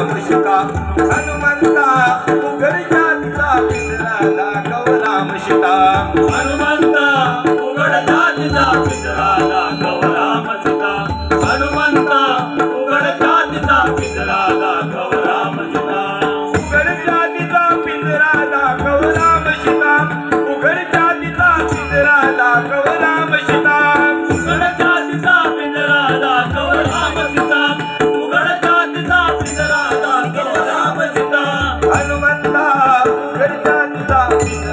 शिका हनुमंता उघड जातीचा पिसला दाखव रामशिता. हनुमंता उघड जातीचा